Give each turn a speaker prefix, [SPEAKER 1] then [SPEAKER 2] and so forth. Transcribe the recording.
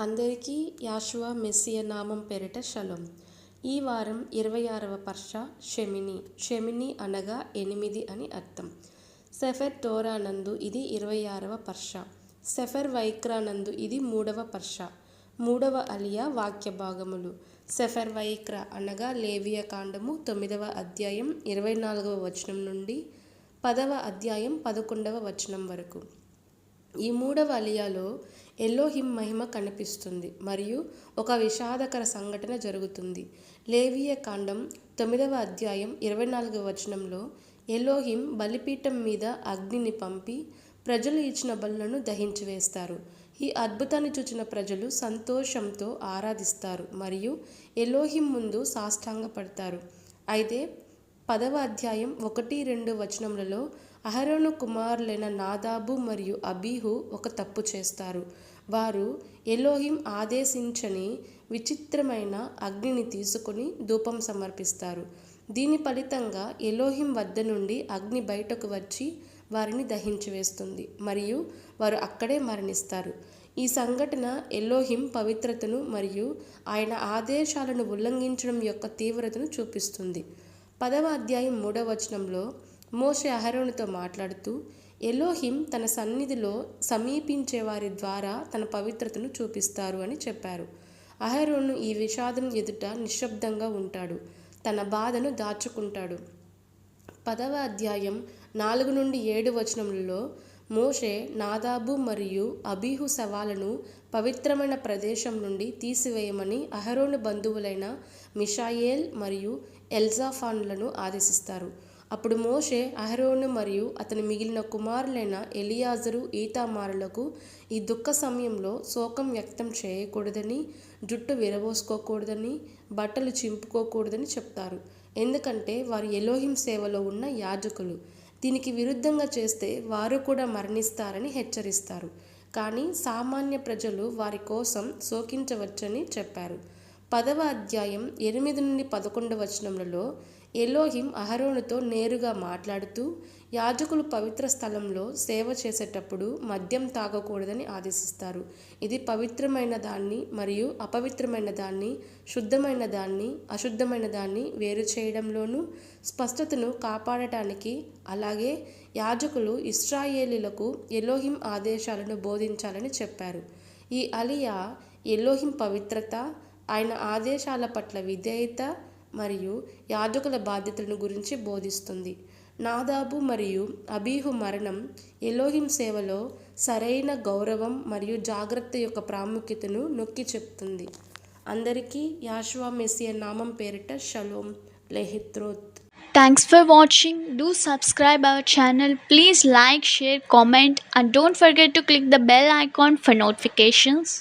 [SPEAKER 1] అందరికీ యాషువా మెస్సియ నామం పేరిట షలోం. ఈ వారం ఇరవై ఆరవ పర్ష షెమిని షెమిని అనగా ఎనిమిది అని అర్థం. సెఫెర్ తోరానందు ఇది ఇరవై ఆరవ పర్ష. సెఫెర్ వైక్రానందు ఇది మూడవ పర్ష. మూడవ అలియా వాక్య భాగములు. సెఫెర్ వైక్ర అనగా లేవియ కాండము తొమ్మిదవ అధ్యాయం ఇరవై నాలుగవ వచనం నుండి పదవ అధ్యాయం పదకొండవ వచనం వరకు. ఈ మూడవ అలియాలో ఎల్లోహిం మహిమ కనిపిస్తుంది మరియు ఒక విషాదకర సంఘటన జరుగుతుంది. లేవియ కాండం తొమ్మిదవ అధ్యాయం ఇరవై నాలుగవ వచనంలో ఎల్లోహిం బలిపీఠం మీద అగ్నిని పంపి ప్రజలు ఇచ్చిన బలులను దహించి వేస్తారు. ఈ అద్భుతాన్ని చూచిన ప్రజలు సంతోషంతో ఆరాధిస్తారు మరియు ఎలోహిం ముందు సాష్టాంగపడతారు. అయితే పదవ అధ్యాయం ఒకటి రెండు వచనములలో అహరోను కుమారులైన నాదాబు మరియు అబీహు ఒక తప్పు చేస్తారు. వారు ఎలోహిం ఆదేశించని విచిత్రమైన అగ్నిని తీసుకుని ధూపం సమర్పిస్తారు. దీని ఫలితంగా ఎలోహిం వద్ద నుండి అగ్ని బయటకు వచ్చి వారిని దహించి వేస్తుంది మరియు వారు అక్కడే మరణిస్తారు. ఈ సంఘటన ఎల్లోహిం పవిత్రతను మరియు ఆయన ఆదేశాలను ఉల్లంఘించడం యొక్క తీవ్రతను చూపిస్తుంది. పదవ అధ్యాయం మూడవ వచనంలో మోషే అహరోనుతో మాట్లాడుతూ ఎలోహిం తన సన్నిధిలో సమీపించే వారి ద్వారా తన పవిత్రతను చూపిస్తారు అని చెప్పారు. అహరోను ఈ విషాదం ఎదుట నిశ్శబ్దంగా ఉంటాడు. తన బాధను దాచుకుంటాడు. పదవ అధ్యాయం నాలుగు నుండి ఏడు వచనములలో మోషే నాదాబు మరియు అబీహు శవాలను పవిత్రమైన ప్రదేశం నుండి తీసివేయమని అహరోను బంధువులైన మిషాయేల్ మరియు ఎల్జాఫాన్లను ఆదేశిస్తారు. అప్పుడు మోషే అహరోను మరియు అతని మిగిలిన కుమారులైన ఎలియాజరు ఈతామారులకు ఈ దుఃఖ సమయంలో శోకం వ్యక్తం చేయకూడదని జుట్టు విరబోసుకోకూడదని బట్టలు చింపుకోకూడదని చెప్తారు. ఎందుకంటే వారు ఎలోహిం సేవలో ఉన్న యాజకులు. దీనికి విరుద్ధంగా చేస్తే వారు కూడా మరణిస్తారని హెచ్చరిస్తారు. కానీ సామాన్య ప్రజలు వారి కోసం శోకించవచ్చని చెప్పారు. పదవ అధ్యాయం ఎనిమిది నుండి పదకొండవ వచనములలో ఎలోహిం అహరోనుతో నేరుగా మాట్లాడుతూ యాజకులు పవిత్ర స్థలంలో సేవ చేసేటప్పుడు మద్యం తాగకూడదని ఆదేశిస్తారు. ఇది పవిత్రమైన దాన్ని మరియు అపవిత్రమైన దాన్ని శుద్ధమైన దాన్ని అశుద్ధమైన దాన్ని వేరు చేయడంలోనూ స్పష్టతను కాపాడటానికి అలాగే యాజకులు ఇస్రాయేలీలకు ఎలోహిం ఆదేశాలను బోధించాలని చెప్పారు. ఈ అలియా ఎలోహిం పవిత్రత ఆయన ఆదేశాల పట్ల విధేయత మరియు యాజకుల బాధ్యతలను గురించి బోధిస్తుంది. నాదాబు మరియు అబీహు మరణం ఎలోహిం సేవలో సరైన గౌరవం మరియు జాగ్రత్త యొక్క ప్రాముఖ్యతను నొక్కి చెప్తుంది. అందరికీ యాశ్వా మెస్సియ నామం పేరిట షలోం. లెహిత్రోత్.
[SPEAKER 2] Thanks for watching do subscribe our channel please like share comment and don't forget to click the bell icon for notifications